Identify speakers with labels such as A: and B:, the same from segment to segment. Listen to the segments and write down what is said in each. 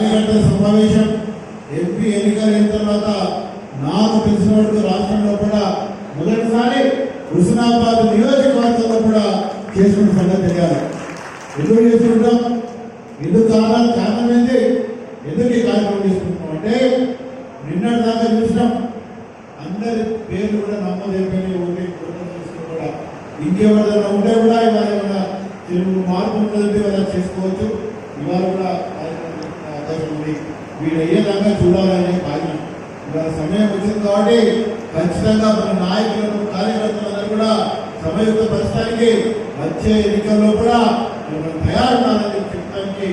A: కార్యకర్తల సమావేశం. ఎంపీ ఎన్నికలు అయిన తర్వాత నాకు తెలిసిన వరకు రాష్ట్రంలో కూడా మొదటిసారి హుస్నాబాద్ నియోజకవర్గంలో కూడా చేసుకున్న సంగతి తెలియాలి. ఎందుకు చేస్తుంటాం ఎందుకు కారణం కారణం ఏంటి? ఎందుకు ఈ కార్యక్రమం చేసుకుంటున్నాం అంటే నిన్నటి దాకా చూసినాం. అందరి పేర్లు కూడా నమ్మదైపోయినాయి ఉండే కూడా ఇంకెవరైనా ఉంటే కూడా ఇవాళ ఏమైనా తెలుగు మార్పు ఉంటుందంటే చేసుకోవచ్చు ఇవాళ కూడా కార్యక్రమం చేసుకునే అవకాశం ఉంది వీడు అయ్యేదాకా చూడాలనే కార్యం ఇవాళ సమయం వచ్చింది కాబట్టి ఖచ్చితంగా మన నాయకులను కార్యకర్తలందరూ కూడా సమయుక్త పరిస్థానికి వచ్చే ఎన్నికల్లో కూడా మనం తయారున్నారని చెప్పడానికి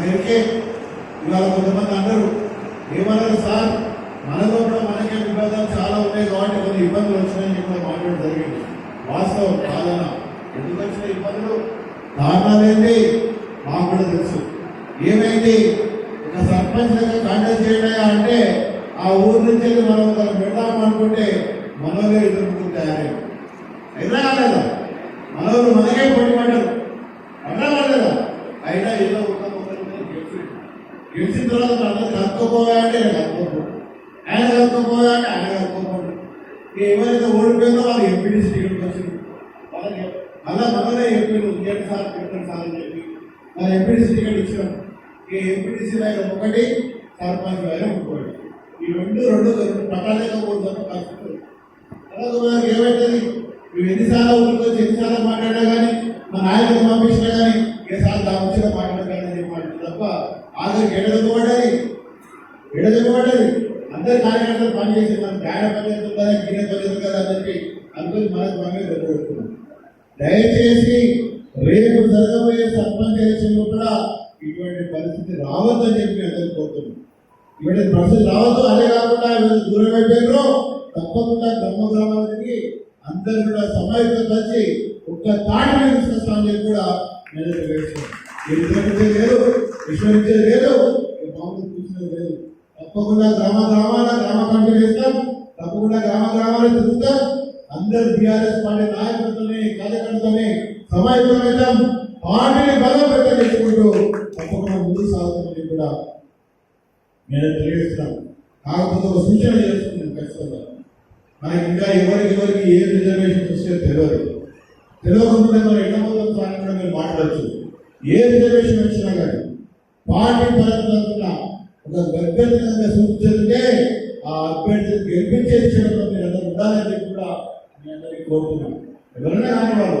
A: ఈ యొక్క ఇవాళ కొంతమంది అన్నారు ఏమన్నారు సార్? మనలో కూడా మనకే విభేదాలు చాలా ఉన్నాయి కాబట్టి కొన్ని ఇబ్బందులు వచ్చినాయని చెప్పి మాట్లాడడం జరిగింది. వాస్తవం కాదన ఎందుకు వచ్చిన ఇబ్బందులు? కారణాలేంటి మాకు కూడా తెలుసు. ఏమైంది? ఒక సర్పంచ్ దగ్గర కాంటాక్ట్ చేయడా అంటే ఆ ఊరు నుంచి మనం తను పెడదాం అనుకుంటే మనలో తయారయ్యారు. అయినా కాలేదా మనోరు మనకే పోటీ పడ్డారు. అన్నా కాలేదా అయినా ఏదో ఒక గెలిచిన తర్వాత అందరూ కలుపుకోపోయా అంటే కలుపుకోపోడు ఆయన కలుపుకోపోయా అంటే ఆయన కలుపుకోపోడు ఇక ఎవరైతే ఓడిపోయిందో వాళ్ళు ఎంపీడీసీ టికెట్కి వచ్చింది వాళ్ళకి మళ్ళా మనమే ఎంపీలు ఇంకేంటి సార్ పెట్టండి సార్ అని చెప్పి ఎంపీడీసీ టికెట్ ఇచ్చినాం ఇక ఎంపీటీసీ ఆయన ఒకటి సర్పంచ్ ఆయన ఇంకోటి. ఈ రెండు రెండు రెండు పట్టాలేకపోతే తప్ప తర్వాత అలాగే ఏమైతుంది? నువ్వు ఎన్నిసార్లు ఊరికి వచ్చి ఎన్నిసార్లు మాట్లాడినా కానీ మా నాయకులు పంపించినా కానీ ఏసారి సార్ దాని వచ్చిన మాట్లాడగలని మాట్లాడు తప్ప ఆఖరికి ఎడదొక్కబడ్డది ఎడదొక్కబడ్డది అందరి కార్యకర్తలు పనిచేసి మనం గాయ పనిచేస్తుంది కదా గిన్నె పనిచేస్తుంది కదా అని చెప్పి అనుకుని మనకు మనమే దొరకబడుతున్నాం దయచేసి రేపు జరగబోయే సర్పంచ్ ఎలక్షన్లో కూడా ఇటువంటి పరిస్థితి రావద్దని చెప్పి అందరు కోరుతున్నాం ఇటువంటి పరిస్థితి రావద్దు అదే కాకుండా దూరం అయిపోయినారు తప్పకుండా గ్రామ గ్రామాలకి అందరూ కూడా సమాయుక్త కలిసి ఒక్క తాటి మీద తీసుకొస్తామని చెప్పి కూడా నేను తెలియజేస్తున్నాను లేదు విశ్వసించేది లేదు ఈ మామూలు చూసినది లేదు. తప్పకుండా గ్రామ గ్రామాల గ్రామ కమిటీ చేస్తాం తప్పకుండా గ్రామ గ్రామాలు తిరుగుతాం అందరు బీఆర్ఎస్ పార్టీ నాయకులతోనే కార్యకర్తలనే సమాయుక్తమవుతాం పార్టీని బలోపేతం చేసుకుంటూ తప్పకుండా ముందుకు కూడా నేను తెలియజేస్తున్నాను. కాకపోతే ఒక సూచన చేస్తున్నాను ఖచ్చితంగా. మనకి ఇంకా ఎవరికి ఎవరికి ఏ రిజర్వేషన్ వస్తే తెలియదు. తెలియకుండా మనం ఎన్నపోతాం సార్ కూడా మీరు మాట్లాడచ్చు. ఏ రిజర్వేషన్ వచ్చినా కానీ పార్టీ పరంగా ఒక గర్భంగా సూచించే ఆ అభ్యర్థిని గెలిపించే విషయంలో మీరు అందరూ ఉండాలని కూడా మీ అందరికీ కోరుతున్నాను. ఎవరైనా కానివాళ్ళు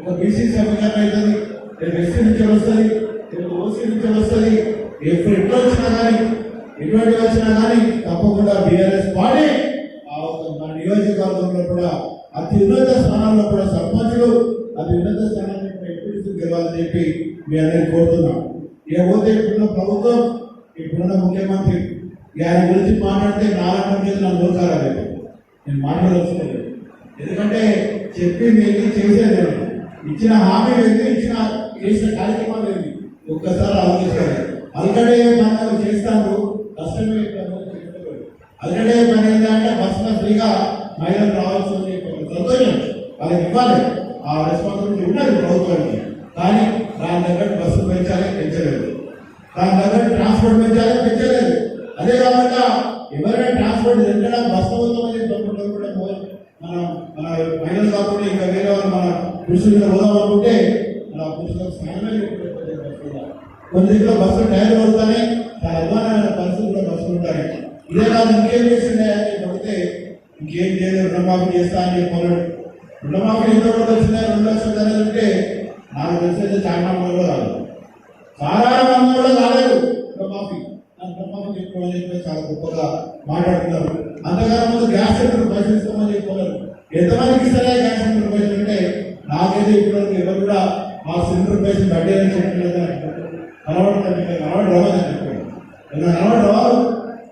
A: ఒక బీసీ సమీకరణ అవుతుంది రేపు ఎస్సీ నుంచి వస్తుంది రేపు నుంచి వస్తుంది ఎప్పుడు ఎట్లా వచ్చినా కానీ ఎటువంటి వచ్చినా కానీ తప్పకుండా బీఆర్ఎస్ పార్టీ ఆ మన నియోజకవర్గంలో కూడా అతి ఉన్నత స్థానాల్లో కూడా సర్పంచులు అతి ఉన్నత స్థానాన్ని కూడా ఎప్పుడు గెలవాలని చెప్పి మీ అందరికీ కోరుతున్నాం. ఇకపోతే ఇప్పుడున్న ప్రభుత్వం ఇప్పుడున్న ముఖ్యమంత్రి ఆయన గురించి మాట్లాడితే నాలుగు మంది నా నోకారాలి నేను మాట్లాడవలసింది ఎందుకంటే చెప్పింది ఏంటి చేసేది ఇచ్చిన హామీ ఏంటి ఇచ్చిన చేసిన కార్యక్రమాలు ఏంటి? ఒక్కసారి ఆలోచించాలి అల్కడే మనం చేస్తాను కష్టమే అల్కడే పని ఏంటంటే బస్సులో ఫ్రీగా మహిళలు రావాల్సి ఉంది సంతోషం వాళ్ళకి ఇవ్వాలి. ఆ రెస్పాన్సిబిలిటీ ఉన్నది ప్రభుత్వానికి. కానీ దాని దగ్గర బస్సు పెంచాలి పెంచలేదు. దాని దగ్గర ట్రాన్స్పోర్ట్ పెంచాలి పెంచలేదు. అదే కాకుండా ఎవరైనా ట్రాన్స్పోర్ట్ ఎక్కడ బస్సు అవుతామని కూడా మో- మన మన మహిళలు కాకుండా ఇంకా వేరే వాళ్ళు మన పురుషులు మీద పోదాం అనుకుంటే కొన్ని దగ్గర బస్సులు టైర్లు పడుతాయి చాలా అధ్వానమైన పరిస్థితులు కూడా బస్సులు ఉంటాయి. ఇదే కాదు ఇంకేం చేసిండే అని పడితే ఇంకేం చేయలేదు రుణమాఫీ చేస్తా అని చెప్పారు రుణమాఫీ ఎంత కూడా వచ్చిందా రెండు లక్షలు జరగాలంటే నాకు తెలిసి చాలా మంది కూడా రాదు చాలా మంది కూడా రాలేదు రుణమాఫీ. రుణమాఫీ చెప్పుకోవాలని చెప్పి చాలా గొప్పగా మాట్లాడుతున్నారు. అంతకాలం ముందు గ్యాస్ సిలిండర్ పైసలు ఇస్తామని చెప్పుకోలేదు ఎంతమందికి ఇస్తారా గ్యాస్ సిలిండర్ పైసలు అంటే నాకైతే ఇప్పటివరకు ఎవరు కూడా ఆ సిలిండర్ పైసలు అని చెప్పలేదు కనబడుతుంది మీకు కనబడి చెప్పాడు. ఇలా కనబడి రావాలి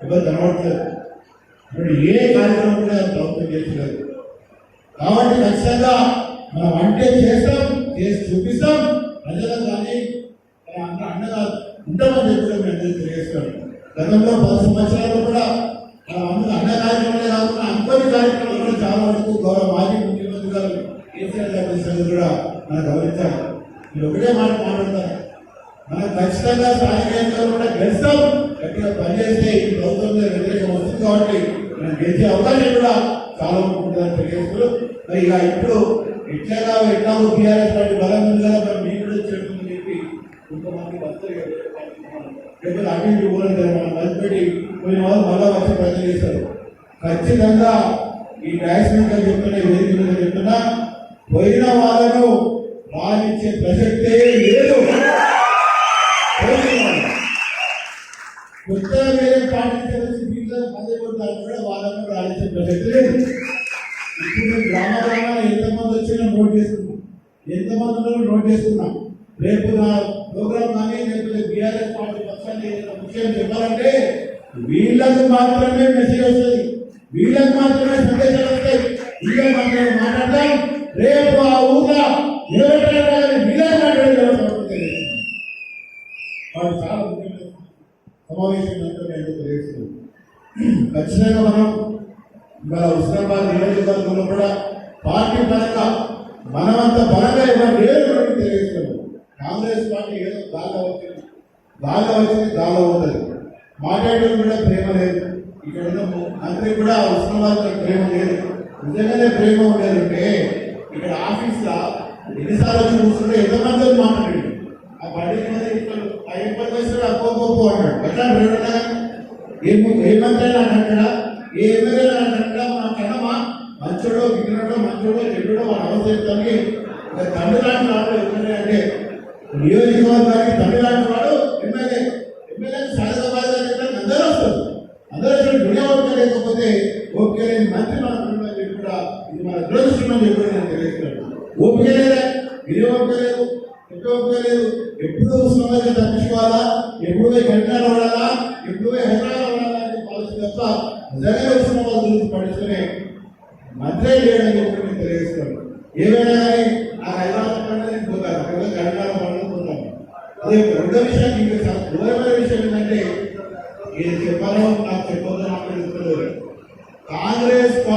A: ఎవరు కనబడట్లేదు. ఇప్పుడు ఏ కార్యక్రమం కూడా ప్రభుత్వం చేసలేదు కాబట్టి ఖచ్చితంగా మనం అంటే చేస్తాం చేసి చూపిస్తాం. ప్రజలకు కానీ మన అంత అండగా ఉంటామని చెప్పి మేము అందరికీ తెలియజేస్తాం గతంలో పది సంవత్సరాలు కూడా మన అందరూ అన్న కార్యక్రమాలే కాకుండా అనుకోని కార్యక్రమాలు కూడా చాలా వరకు గౌరవ మాజీ ముఖ్యమంత్రి గారు కేసీఆర్ గారి సంగతి కూడా మనం గమనించాలి మీరు ఒకటే మాట మాట్లాడతారు. మనం ఖచ్చితంగా స్థానిక ఎన్నికలు కూడా గెలుస్తాం. గట్టిగా పనిచేస్తే ఈ ప్రభుత్వం మీద వ్యతిరేకం వస్తుంది కాబట్టి మనం గెలిచే అవకాశం కూడా చాలా ఉంటుందని తెలియజేస్తారు మరి ఇక ఇప్పుడు ఎట్లాగా ఎట్లా టీఆర్ఎస్ పార్టీ బలం ఉంది కదా మరి మీకు కూడా చెప్తుందని చెప్పి కొంతమంది వస్తారు లేకపోతే అటు ఇటు ఊరం మనం కలిసిపెట్టి కొన్ని వాళ్ళు మళ్ళా వచ్చి ప్రజలు చేస్తారు. ఖచ్చితంగా ఈ ట్యాక్స్ మీద చెప్తున్నా ఈ వేదిక చెప్తున్నా పోయిన వాళ్ళను రాణించే ప్రసక్తే లేదు. కొత్త వేరే పార్టీ తెలిసి పదే కూడా వాళ్ళను రాణించే ప్రసక్తి లేదు. ఇప్పుడు గ్రామ గ్రామాల ఎంతమంది వచ్చినా నోట్ చేసుకున్నాం. ఎంతమంది ఉన్నారో నోట్ చేసుకున్నాం. రేపు నా ప్రోగ్రామ్ కానీ లేకపోతే బీఆర్ఎస్ పార్టీ పక్షాన్ని విషయం చెప్పాలంటే వీళ్ళకు మాత్రమే మెసేజ్ వస్తుంది. వీళ్ళకి మాత్రమే సందేశాలు వస్తాయి. వీళ్ళకి మాత్రమే మాట్లాడతాం. రేపు ఆ ఊర్లో నిలబెట్టాలని వీళ్ళకి మాట్లాడే అవసరం తెలియదు వాడు చాలా ముఖ్యమైన సమావేశం కనుక నేను తెలియజేస్తున్నాను ఖచ్చితంగా మనం ఇవాళ హుస్నాబాద్ నియోజకవర్గంలో కూడా పార్టీ పరంగా మనమంత బలంగా ఇవ్వాలి లేదు అని తెలియజేస్తున్నాం కాంగ్రెస్ పార్టీ ఏదో దాగా వచ్చింది. దాగా వచ్చింది దాగా ఉంటుంది మాట్లాడడం కూడా ప్రేమ లేదు. ఇక్కడ ఉన్న మంత్రి కూడా హుస్నాబాద్ ప్రేమ లేదు. నిజంగానే ప్రేమ ఉండేదంటే ఇక్కడ ఆఫీస్లో ఎన్నిసార్లు వచ్చి కూర్చుంటే ఎంతమంది వచ్చి మాట్లాడండి ఆ బండి మీద ఇస్తాడు ఆ ఇబ్బంది వస్తాడు అప్పో ఎట్లా రేవన్నా ఏం ఏమంటే నాకు అక్కడ ఏ ఎమ్మెల్యే నాకు అక్కడ మా కన్నమా మంచోడో విగ్రహడో మంచోడో చెడుడో వాడు అవసరం తండ్రి లాంటి వాడు ఎమ్మెల్యే అంటే నియోజకవర్గానికి తండ్రి లాంటి వాడు ఎమ్మెల్యే. ఎమ్మెల్యే సహజ బాధ్యత అందరూ వస్తారు. అందరూ లేకపోతే ఓకే మంత్రి కూడా ఇది మన దురదృష్టం అని చెప్పి నేను తెలియజేస్తున్నాను ఓపిక లేదా? వినియోగం లేదు. ఎప్పుడు లేదు ఎప్పుడు సమాజం తప్పించుకోవాలా? ఎప్పుడు పోయి కరీంనగర్ వాడాలా ఎప్పుడు హైదరాబాద్ వాడాలా అనే పాలసీ తప్ప నిజంగా వచ్చిన వాళ్ళ గురించి పడుచుకునే మంత్రే లేడని చెప్పి నేను తెలియజేస్తున్నాను. ఏమైనా కానీ ఆ హైదరాబాద్ పండుగ పోతాను అక్కడ కరీంనగర్ పండుగ పోతాను అదే రెండో విషయాన్ని ఇంకా దూరమైన